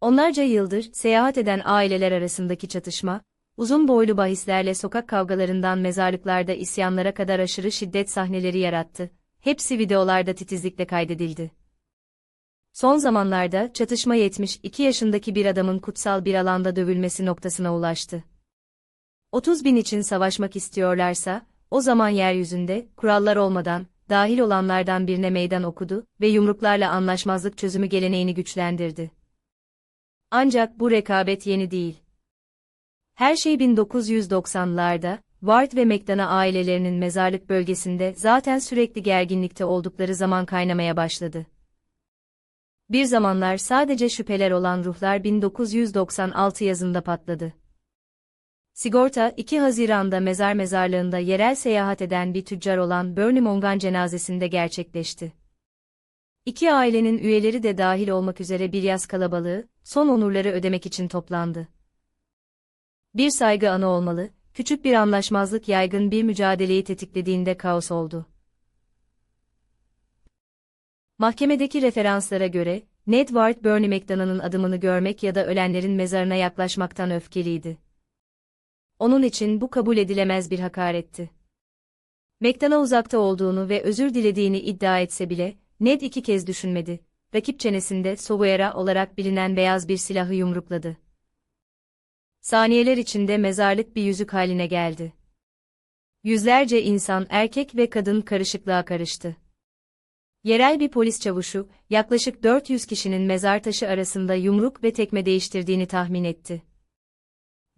Onlarca yıldır seyahat eden aileler arasındaki çatışma, uzun boylu bahislerle sokak kavgalarından mezarlıklarda isyanlara kadar aşırı şiddet sahneleri yarattı. Hepsi videolarda titizlikle kaydedildi. Son zamanlarda çatışma 72 yaşındaki bir adamın kutsal bir alanda dövülmesi noktasına ulaştı. 30 bin için savaşmak istiyorlarsa, o zaman yeryüzünde, kurallar olmadan, dahil olanlardan birine meydan okudu ve yumruklarla anlaşmazlık çözümü geleneğini güçlendirdi. Ancak bu rekabet yeni değil. Her şey 1990'larda, Ward ve McDonough ailelerinin mezarlık bölgesinde zaten sürekli gerginlikte oldukları zaman kaynamaya başladı. Bir zamanlar sadece şüpheler olan ruhlar 1996 yazında patladı. Sigorta, 2 Haziran'da mezar mezarlığında yerel seyahat eden bir tüccar olan Bernie Mongan cenazesinde gerçekleşti. İki ailenin üyeleri de dahil olmak üzere bir yaz kalabalığı, son onurları ödemek için toplandı. Bir saygı anı olmalı, küçük bir anlaşmazlık yaygın bir mücadeleyi tetiklediğinde kaos oldu. Mahkemedeki referanslara göre, Ned Ward Bernie McDonough'ın adımını görmek ya da ölenlerin mezarına yaklaşmaktan öfkeliydi. Onun için bu kabul edilemez bir hakaretti. McDonough uzakta olduğunu ve özür dilediğini iddia etse bile, Ned iki kez düşünmedi. Rakip çenesinde Sovuera olarak bilinen beyaz bir silahı yumrukladı. Saniyeler içinde mezarlık bir yüzük haline geldi. Yüzlerce insan erkek ve kadın karışıklığa karıştı. Yerel bir polis çavuşu, yaklaşık 400 kişinin mezar taşı arasında yumruk ve tekme değiştirdiğini tahmin etti.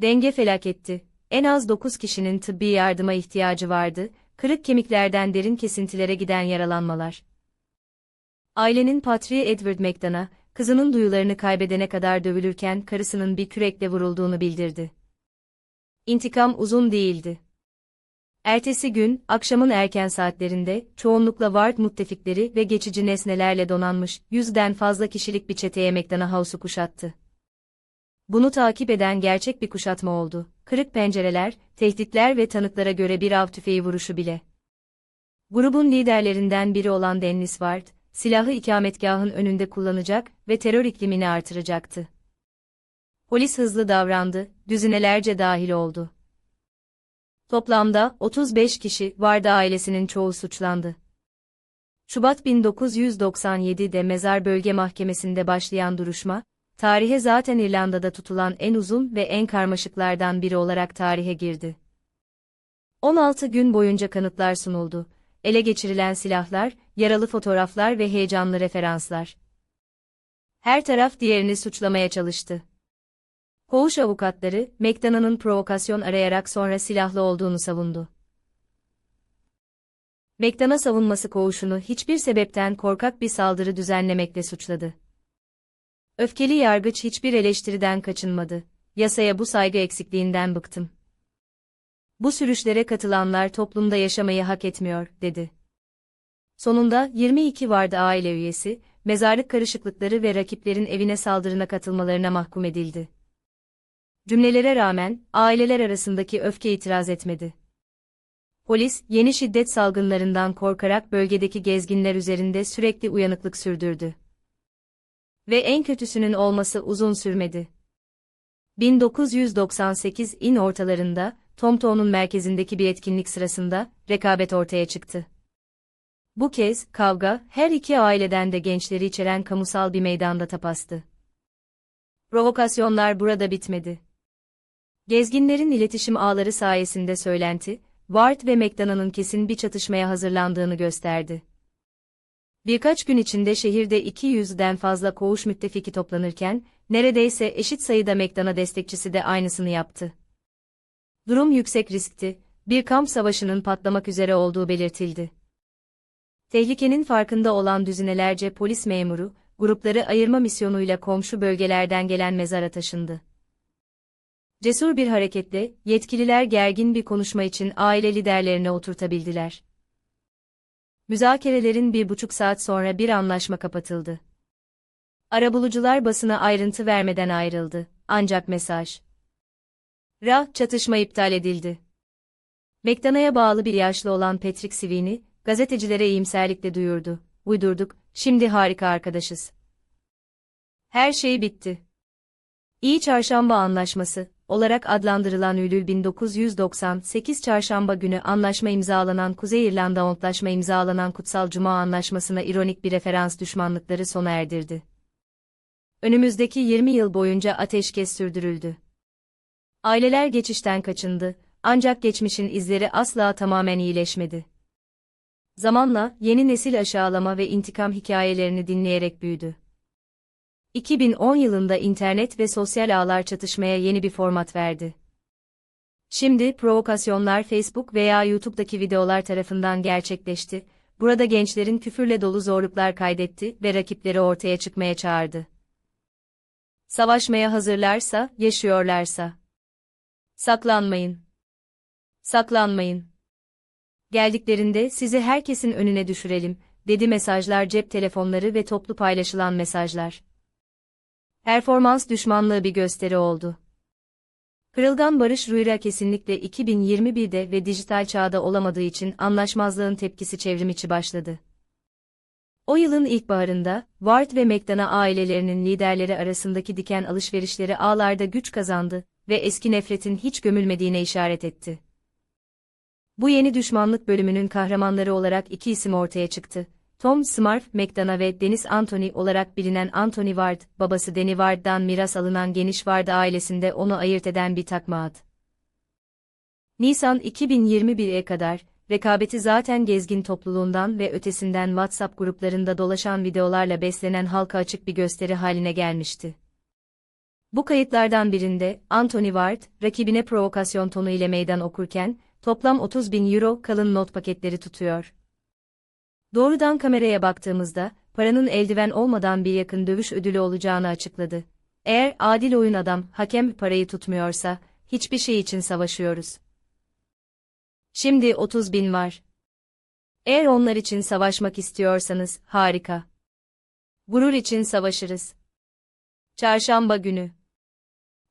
Denge felaketti. En az 9 kişinin tıbbi yardıma ihtiyacı vardı, kırık kemiklerden derin kesintilere giden yaralanmalar. Ailenin patriği Edward McDonough, kızının duyularını kaybedene kadar dövülürken karısının bir kürekle vurulduğunu bildirdi. İntikam uzun değildi. Ertesi gün, akşamın erken saatlerinde, çoğunlukla Ward müttefikleri ve geçici nesnelerle donanmış, yüzden fazla kişilik bir çeteye McDonough House'u kuşattı. Bunu takip eden gerçek bir kuşatma oldu. Kırık pencereler, tehditler ve tanıklara göre bir av tüfeği vuruşu bile. Grubun liderlerinden biri olan Dennis Ward, silahı ikametgahın önünde kullanacak ve terör iklimini artıracaktı. Polis hızlı davrandı, düzinelerce dahil oldu. Toplamda 35 kişi vardı ailesinin çoğu suçlandı. Şubat 1997'de Mezar Bölge Mahkemesi'nde başlayan duruşma, tarihe zaten İrlanda'da tutulan en uzun ve en karmaşıklardan biri olarak tarihe girdi. 16 gün boyunca kanıtlar sunuldu, ele geçirilen silahlar, yaralı fotoğraflar ve heyecanlı referanslar. Her taraf diğerini suçlamaya çalıştı. Koğuş avukatları, McDonough'ın provokasyon arayarak sonra silahlı olduğunu savundu. McDonough savunması koğuşunu hiçbir sebepten korkak bir saldırı düzenlemekle suçladı. Öfkeli yargıç hiçbir eleştiriden kaçınmadı. Yasaya bu saygı eksikliğinden bıktım. Bu sürüşlere katılanlar toplumda yaşamayı hak etmiyor, dedi. Sonunda 22 vardı aile üyesi, mezarlık karışıklıkları ve rakiplerin evine saldırına katılmalarına mahkum edildi. Cümlelere rağmen, aileler arasındaki öfke itiraz etmedi. Polis, yeni şiddet salgınlarından korkarak bölgedeki gezginler üzerinde sürekli uyanıklık sürdürdü. Ve en kötüsünün olması uzun sürmedi. 1998 in ortalarında, Tomtown'un merkezindeki bir etkinlik sırasında, rekabet ortaya çıktı. Bu kez, kavga, her iki aileden de gençleri içeren kamusal bir meydanda tapastı. Provokasyonlar burada bitmedi. Gezginlerin iletişim ağları sayesinde söylenti, Ward ve McDonough'ın kesin bir çatışmaya hazırlandığını gösterdi. Birkaç gün içinde şehirde 200'den fazla koğuş müttefiki toplanırken, neredeyse eşit sayıda McDonough destekçisi de aynısını yaptı. Durum yüksek riskti, bir kamp savaşının patlamak üzere olduğu belirtildi. Tehlikenin farkında olan düzinelerce polis memuru, grupları ayırma misyonuyla komşu bölgelerden gelen mezara taşındı. Cesur bir hareketle, yetkililer gergin bir konuşma için aile liderlerine oturtabildiler. Müzakerelerin bir buçuk saat sonra bir anlaşma kapatıldı. Arabulucular basına ayrıntı vermeden ayrıldı, ancak mesaj. Ra, çatışma iptal edildi. McDonough'a bağlı bir yaşlı olan Patrick Sweeney, gazetecilere iyimserlikle duyurdu. Uydurduk, şimdi harika arkadaşız. Her şey bitti. İyi Çarşamba Anlaşması olarak adlandırılan Eylül 1998 Çarşamba günü anlaşma imzalanan Kuzey İrlanda Antlaşma imzalanan Kutsal Cuma Anlaşması'na ironik bir referans düşmanlıkları sona erdirdi. Önümüzdeki 20 yıl boyunca ateşkes sürdürüldü. Aileler geçişten kaçındı, ancak geçmişin izleri asla tamamen iyileşmedi. Zamanla, yeni nesil aşağılama ve intikam hikayelerini dinleyerek büyüdü. 2010 yılında internet ve sosyal ağlar çatışmaya yeni bir format verdi. Şimdi provokasyonlar Facebook veya YouTube'daki videolar tarafından gerçekleşti. Burada gençlerin küfürle dolu zorluklar kaydetti ve rakipleri ortaya çıkmaya çağırdı. Savaşmaya hazırlarsa, yaşıyorlarsa. Saklanmayın. Saklanmayın. Geldiklerinde sizi herkesin önüne düşürelim, dedi mesajlar cep telefonları ve toplu paylaşılan mesajlar. Performans düşmanlığı bir gösteri oldu. Kırılgan Barış Rüyra kesinlikle 2021'de ve dijital çağda olamadığı için anlaşmazlığın tepkisi çevrimiçi başladı. O yılın ilkbaharında, Ward ve McDonough ailelerinin liderleri arasındaki diken alışverişleri ağlarda güç kazandı ve eski nefretin hiç gömülmediğine işaret etti. Bu yeni düşmanlık bölümünün kahramanları olarak iki isim ortaya çıktı. Tom Smurf McDonough ve Deniz Anthony olarak bilinen Anthony Ward, babası Danny Ward'dan miras alınan geniş Ward ailesinde onu ayırt eden bir takma ad. Nisan 2021'e kadar, rekabeti zaten gezgin topluluğundan ve ötesinden WhatsApp gruplarında dolaşan videolarla beslenen halka açık bir gösteri haline gelmişti. Bu kayıtlardan birinde, Anthony Ward, rakibine provokasyon tonu ile meydan okurken, toplam 30 bin euro kalın not paketleri tutuyor. Doğrudan kameraya baktığımızda, paranın eldiven olmadan bir yakın dövüş ödülü olacağını açıkladı. Eğer adil oyun adam, hakem parayı tutmuyorsa, hiçbir şey için savaşıyoruz. Şimdi 30 bin var. Eğer onlar için savaşmak istiyorsanız, harika. Gurur için savaşırız. Çarşamba günü.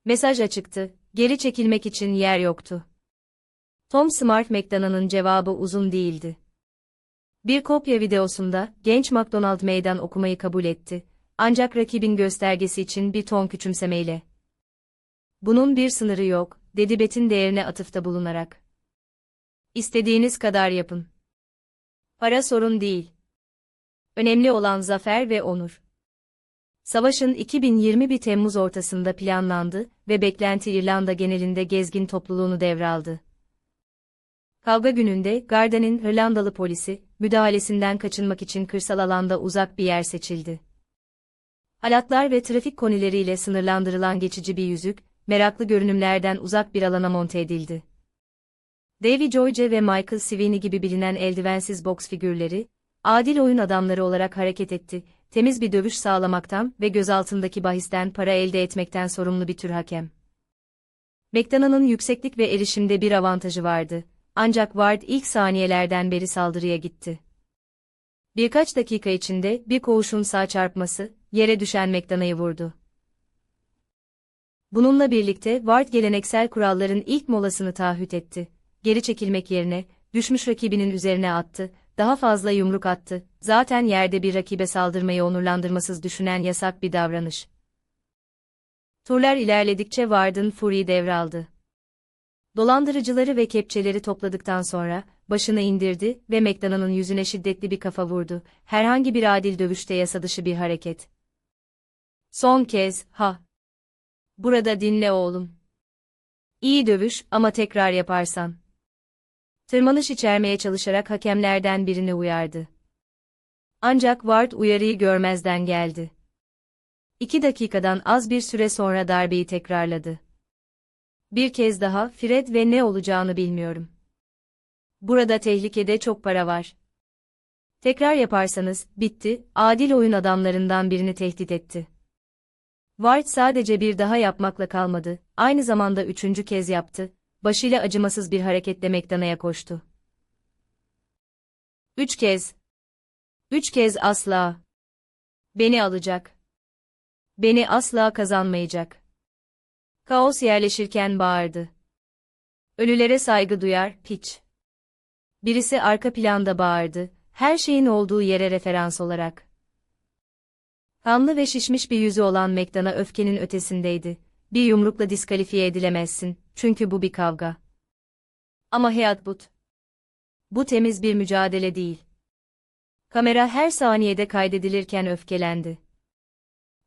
Mesaj açıktı, geri çekilmek için yer yoktu. Tom Smart McDonough'ın cevabı uzun değildi. Bir kopya videosunda, genç McDonald meydan okumayı kabul etti, ancak rakibin göstergesi için bir ton küçümsemeyle. Bunun bir sınırı yok, dedi Betin değerine atıfta bulunarak. İstediğiniz kadar yapın. Para sorun değil. Önemli olan zafer ve onur. Savaşın 2021 Temmuz ortasında planlandı ve beklenti İrlanda genelinde gezgin topluluğunu devraldı. Kavga gününde Garda'nın Hırlandalı polisi, müdahalesinden kaçınmak için kırsal alanda uzak bir yer seçildi. Halatlar ve trafik konileriyle sınırlandırılan geçici bir yüzük, meraklı görünümlerden uzak bir alana monte edildi. Davy Joyce ve Michael Sweeney gibi bilinen eldivensiz boks figürleri, adil oyun adamları olarak hareket etti, temiz bir dövüş sağlamaktan ve gözaltındaki bahisten para elde etmekten sorumlu bir tür hakem. McDonough'ın yükseklik ve erişimde bir avantajı vardı, ancak Ward ilk saniyelerden beri saldırıya gitti. Birkaç dakika içinde bir koğuşun sağ çarpması, yere düşen McDonough'ı vurdu. Bununla birlikte Ward geleneksel kuralların ilk molasını taahhüt etti. Geri çekilmek yerine, düşmüş rakibinin üzerine attı, daha fazla yumruk attı, zaten yerde bir rakibe saldırmayı onurlandırmasız düşünen yasak bir davranış. Turlar ilerledikçe Ward'ın Fury devraldı. Dolandırıcıları ve kepçeleri topladıktan sonra, başını indirdi ve McDonough'ın yüzüne şiddetli bir kafa vurdu. Herhangi bir adil dövüşte yasa dışı bir hareket. Son kez, ha. Burada dinle oğlum. İyi dövüş ama tekrar yaparsan. Tırmanış içermeye çalışarak hakemlerden birini uyardı. Ancak Ward uyarıyı görmezden geldi. İki dakikadan az bir süre sonra darbeyi tekrarladı. Bir kez daha, Fred ve ne olacağını bilmiyorum. Burada tehlikede çok para var. Tekrar yaparsanız, bitti, adil oyun adamlarından birini tehdit etti. Ward sadece bir daha yapmakla kalmadı, aynı zamanda üçüncü kez yaptı, başıyla acımasız bir hareketle McDonough'a koştu. Üç kez. Üç kez asla. Beni alacak. Beni asla kazanmayacak. Kaos yerleşirken bağırdı. Ölülere saygı duyar, piç. Birisi arka planda bağırdı, her şeyin olduğu yere referans olarak. Kanlı ve şişmiş bir yüzü olan Mekdan'a öfkenin ötesindeydi. bir yumrukla diskalifiye edilemezsin, çünkü bu bir kavga. Ama Hayat But. Bu temiz bir mücadele değil. Kamera her saniyede kaydedilirken öfkelendi.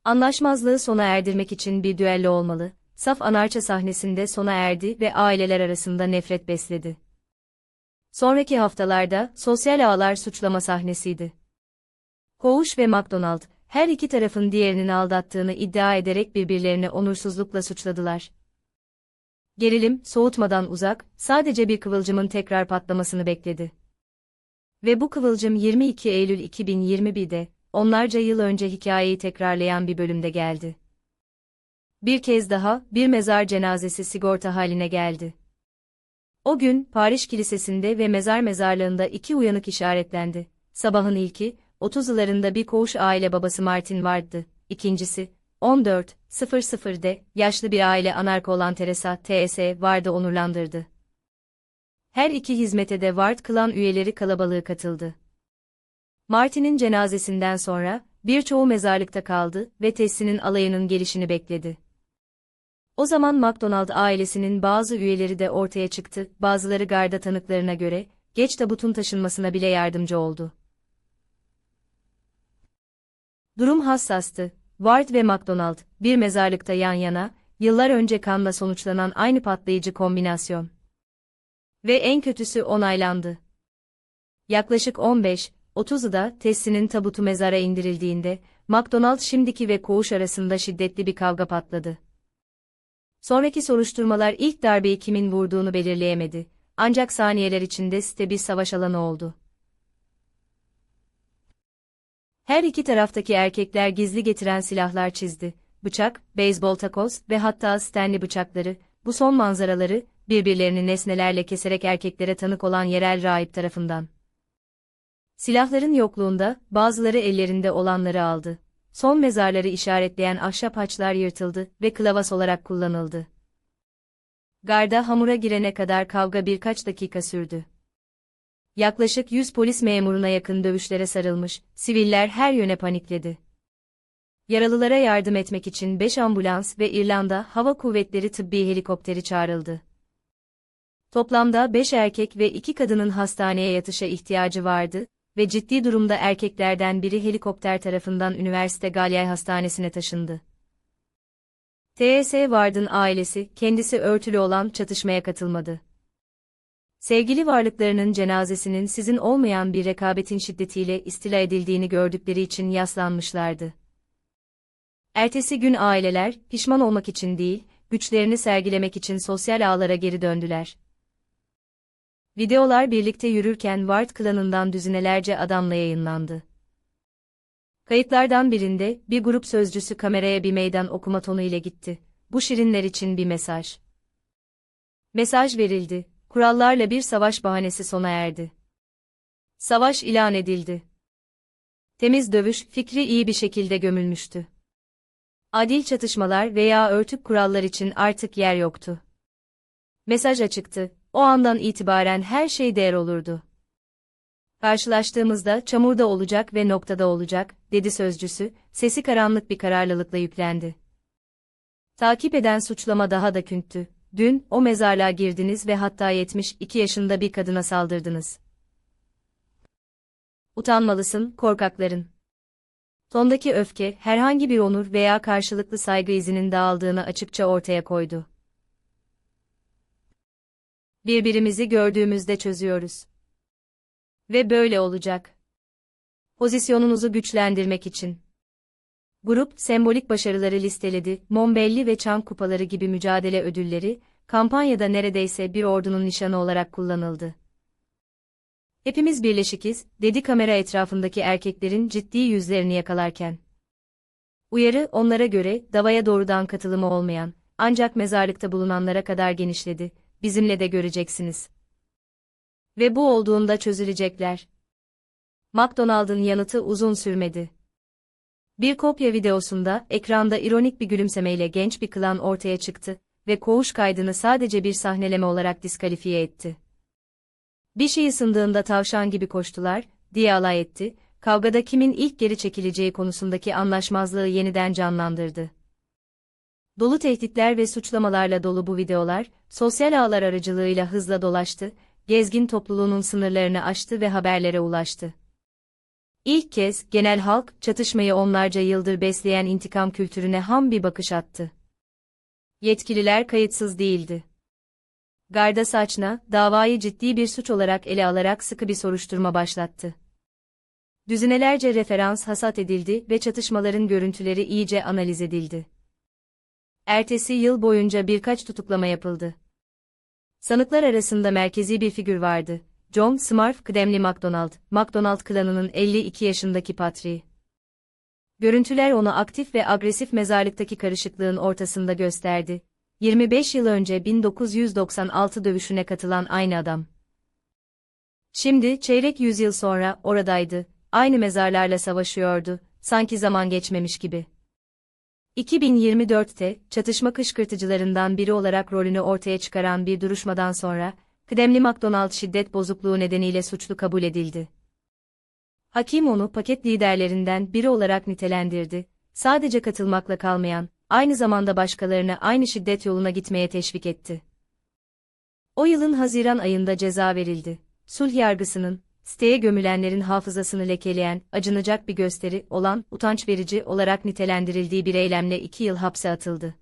Anlaşmazlığı sona erdirmek için bir düello olmalı, saf anarça sahnesinde sona erdi ve aileler arasında nefret besledi. Sonraki haftalarda sosyal ağlar suçlama sahnesiydi. Koğuş ve McDonald, her iki tarafın diğerinin aldattığını iddia ederek birbirlerini onursuzlukla suçladılar. Gerilim, soğutmadan uzak, sadece bir kıvılcımın tekrar patlamasını bekledi. Ve bu kıvılcım 22 Eylül 2021'de, onlarca yıl önce hikayeyi tekrarlayan bir bölümde geldi. Bir kez daha, bir mezar cenazesi sigorta haline geldi. O gün, Paris Kilisesi'nde ve mezar mezarlığında iki uyanık işaretlendi. Sabahın ilki, 30'larında bir koğuş aile babası Martin vardı. İkincisi, 14.00'de, yaşlı bir aile anarko olan Teresa T.S. vardı onurlandırdı. Her iki hizmete de Ward klan üyeleri kalabalığı katıldı. Martin'in cenazesinden sonra, birçoğu mezarlıkta kaldı ve Tessie'nin alayının gelişini bekledi. O zaman McDonald ailesinin bazı üyeleri de ortaya çıktı, bazıları garda tanıklarına göre, geç tabutun taşınmasına bile yardımcı oldu. Durum hassastı. Ward ve McDonald, bir mezarlıkta yan yana, yıllar önce kanla sonuçlanan aynı patlayıcı kombinasyon. Ve en kötüsü onaylandı. Yaklaşık 15, 30'u da Tessie'nin tabutu mezara indirildiğinde, McDonald şimdiki ve koğuş arasında şiddetli bir kavga patladı. Sonraki soruşturmalar ilk darbeyi kimin vurduğunu belirleyemedi. Ancak saniyeler içinde site bir savaş alanı oldu. Her iki taraftaki erkekler gizli getiren silahlar çizdi. Bıçak, beyzbol takoz ve hatta Stanley bıçakları, bu son manzaraları, birbirlerini nesnelerle keserek erkeklere tanık olan yerel rahip tarafından. Silahların yokluğunda, bazıları ellerinde olanları aldı. Son mezarları işaretleyen ahşap haçlar yırtıldı ve kılavas olarak kullanıldı. Garda hamura girene kadar kavga birkaç dakika sürdü. Yaklaşık 100 polis memuruna yakın dövüşlere sarılmış, siviller her yöne panikledi. Yaralılara yardım etmek için 5 ambulans ve İrlanda Hava Kuvvetleri tıbbi helikopteri çağrıldı. Toplamda 5 erkek ve 2 kadının hastaneye yatışa ihtiyacı vardı ve ciddi durumda erkeklerden biri helikopter tarafından Üniversite Galyay Hastanesi'ne taşındı. T.S. Ward'ın ailesi, kendisi örtülü olan çatışmaya katılmadı. Sevgili varlıklarının cenazesinin sizin olmayan bir rekabetin şiddetiyle istila edildiğini gördükleri için yaslanmışlardı. Ertesi gün aileler, pişman olmak için değil, güçlerini sergilemek için sosyal ağlara geri döndüler. Videolar birlikte yürürken Ward klanından düzinelerce adamla yayınlandı. Kayıtlardan birinde, bir grup sözcüsü kameraya bir meydan okuma tonu ile gitti. Bu şirinler için bir mesaj. Mesaj verildi, kurallarla bir savaş bahanesi sona erdi. Savaş ilan edildi. Temiz dövüş fikri iyi bir şekilde gömülmüştü. Adil çatışmalar veya örtük kurallar için artık yer yoktu. Mesaj açıktı, o andan itibaren her şey değer olurdu. Karşılaştığımızda çamurda olacak ve noktada olacak, dedi sözcüsü, sesi karanlık bir kararlılıkla yüklendi. Takip eden suçlama daha da künttü. Dün, o mezarlığa girdiniz ve hatta 72 yaşında bir kadına saldırdınız. Utanmalısın, korkakların. Tondaki öfke, herhangi bir onur veya karşılıklı saygı izinin dağıldığını açıkça ortaya koydu. Birbirimizi gördüğümüzde çözüyoruz. Ve böyle olacak. Pozisyonunuzu güçlendirmek için. Grup, sembolik başarıları listeledi, Mombelli ve Çan kupaları gibi mücadele ödülleri, kampanyada neredeyse bir ordunun nişanı olarak kullanıldı. Hepimiz birleşikiz, dedi kamera etrafındaki erkeklerin ciddi yüzlerini yakalarken. Uyarı, onlara göre, davaya doğrudan katılımı olmayan, ancak mezarlıkta bulunanlara kadar genişledi, bizimle de göreceksiniz. Ve bu olduğunda çözülecekler. McDonald'ın yanıtı uzun sürmedi. Bir kopya videosunda ekranda ironik bir gülümsemeyle genç bir klan ortaya çıktı ve koğuş kaydını sadece bir sahneleme olarak diskalifiye etti. Bir şey ısındığında tavşan gibi koştular, diye alay etti, kavgada kimin ilk geri çekileceği konusundaki anlaşmazlığı yeniden canlandırdı. Dolu tehditler ve suçlamalarla dolu bu videolar, sosyal ağlar aracılığıyla hızla dolaştı, gezgin topluluğunun sınırlarını aştı ve haberlere ulaştı. İlk kez, genel halk, çatışmayı onlarca yıldır besleyen intikam kültürüne ham bir bakış attı. Yetkililer kayıtsız değildi. Garda Saçna, davayı ciddi bir suç olarak ele alarak sıkı bir soruşturma başlattı. Düzinelerce referans hasat edildi ve çatışmaların görüntüleri iyice analiz edildi. Ertesi yıl boyunca birkaç tutuklama yapıldı. Sanıklar arasında merkezi bir figür vardı. John Smurf kıdemli MacDonald, MacDonald klanının 52 yaşındaki patriği. Görüntüler onu aktif ve agresif mezarlıktaki karışıklığın ortasında gösterdi. 25 yıl önce 1996 dövüşüne katılan aynı adam. Şimdi çeyrek yüzyıl sonra oradaydı, aynı mezarlarla savaşıyordu, sanki zaman geçmemiş gibi. 2024'te, çatışma kışkırtıcılarından biri olarak rolünü ortaya çıkaran bir duruşmadan sonra, kıdemli McDonald şiddet bozukluğu nedeniyle suçlu kabul edildi. Hakim onu paket liderlerinden biri olarak nitelendirdi, sadece katılmakla kalmayan, aynı zamanda başkalarını aynı şiddet yoluna gitmeye teşvik etti. O yılın Haziran ayında ceza verildi. Sulh yargısının, siteye gömülenlerin hafızasını lekeleyen, acınacak bir gösteri olan, utanç verici olarak nitelendirildiği bir eylemle iki yıl hapse atıldı.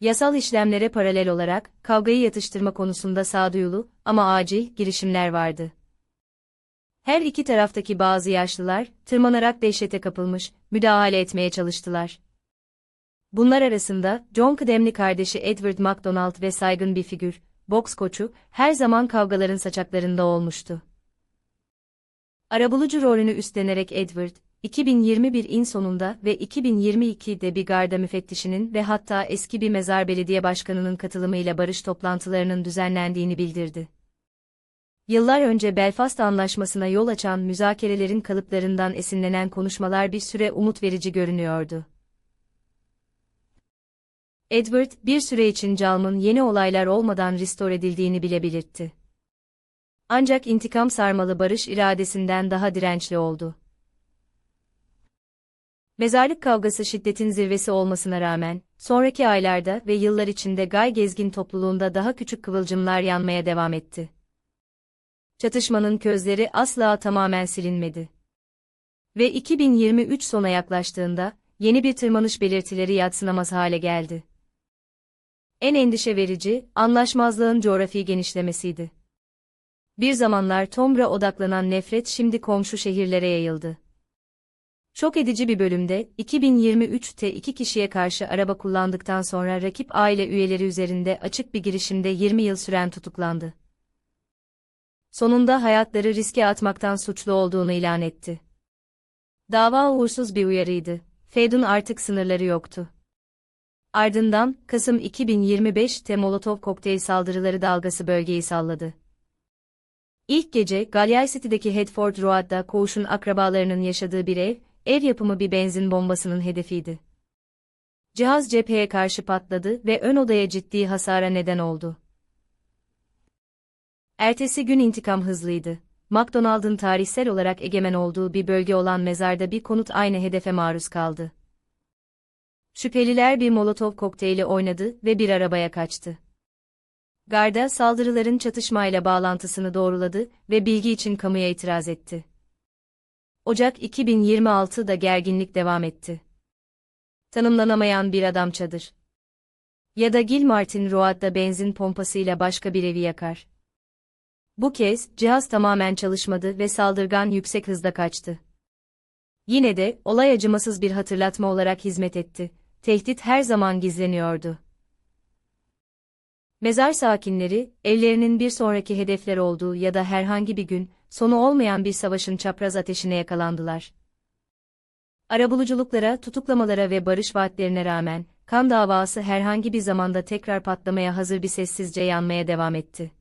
Yasal işlemlere paralel olarak, kavgayı yatıştırma konusunda sağduyulu ama acil girişimler vardı. Her iki taraftaki bazı yaşlılar, tırmanarak dehşete kapılmış, müdahale etmeye çalıştılar. Bunlar arasında, John kıdemli kardeşi Edward MacDonald ve saygın bir figür, boks koçu, her zaman kavgaların saçaklarında olmuştu. Arabulucu rolünü üstlenerek Edward, 2021'in sonunda ve 2022'de bir garda müfettişinin ve hatta eski bir mezar belediye başkanının katılımıyla barış toplantılarının düzenlendiğini bildirdi. Yıllar önce Belfast Anlaşması'na yol açan müzakerelerin kalıplarından esinlenen konuşmalar bir süre umut verici görünüyordu. Edward, bir süre için Calm'ın yeni olaylar olmadan restore edildiğini bile belirtti. Ancak intikam sarmalı barış iradesinden daha dirençli oldu. Mezarlık kavgası şiddetin zirvesi olmasına rağmen, sonraki aylarda ve yıllar içinde Gay Gezgin topluluğunda daha küçük kıvılcımlar yanmaya devam etti. Çatışmanın közleri asla tamamen silinmedi. Ve 2023 sona yaklaştığında, yeni bir tırmanış belirtileri yatsınamaz hale geldi. En endişe verici, anlaşmazlığın coğrafi genişlemesiydi. Bir zamanlar Tomra odaklanan nefret şimdi komşu şehirlere yayıldı. Şok edici bir bölümde, 2023'te iki kişiye karşı araba kullandıktan sonra rakip aile üyeleri üzerinde açık bir girişimde 20 yıl süren tutuklandı. Sonunda hayatları riske atmaktan suçlu olduğunu ilan etti. Dava uğursuz bir uyarıydı. Fed'un artık sınırları yoktu. Ardından, Kasım 2025'te Molotov kokteyl saldırıları dalgası bölgeyi salladı. İlk gece, Galway City'deki Hedford Road'da koğuşun akrabalarının yaşadığı bir ev, ev yapımı bir benzin bombasının hedefiydi. Cihaz cepheye karşı patladı ve ön odaya ciddi hasara neden oldu. Ertesi gün intikam hızlıydı. McDonald'ın tarihsel olarak egemen olduğu bir bölge olan mezarda bir konut aynı hedefe maruz kaldı. Şüpheliler bir molotov kokteyli oynadı ve bir arabaya kaçtı. Garda saldırıların çatışmayla bağlantısını doğruladı ve bilgi için kamuya itiraz etti. Ocak 2026'da gerginlik devam etti. Tanımlanamayan bir adam çadır. Ya da Gilmartin Road'da benzin pompasıyla başka bir evi yakar. Bu kez, cihaz tamamen çalışmadı ve saldırgan yüksek hızda kaçtı. Yine de, olay acımasız bir hatırlatma olarak hizmet etti. Tehdit her zaman gizleniyordu. Mezar sakinleri, evlerinin bir sonraki hedefler olduğu ya da herhangi bir gün, sonu olmayan bir savaşın çapraz ateşine yakalandılar. Arabuluculuklara, tutuklamalara ve barış vaatlerine rağmen, kan davası herhangi bir zamanda tekrar patlamaya hazır bir sessizce yanmaya devam etti.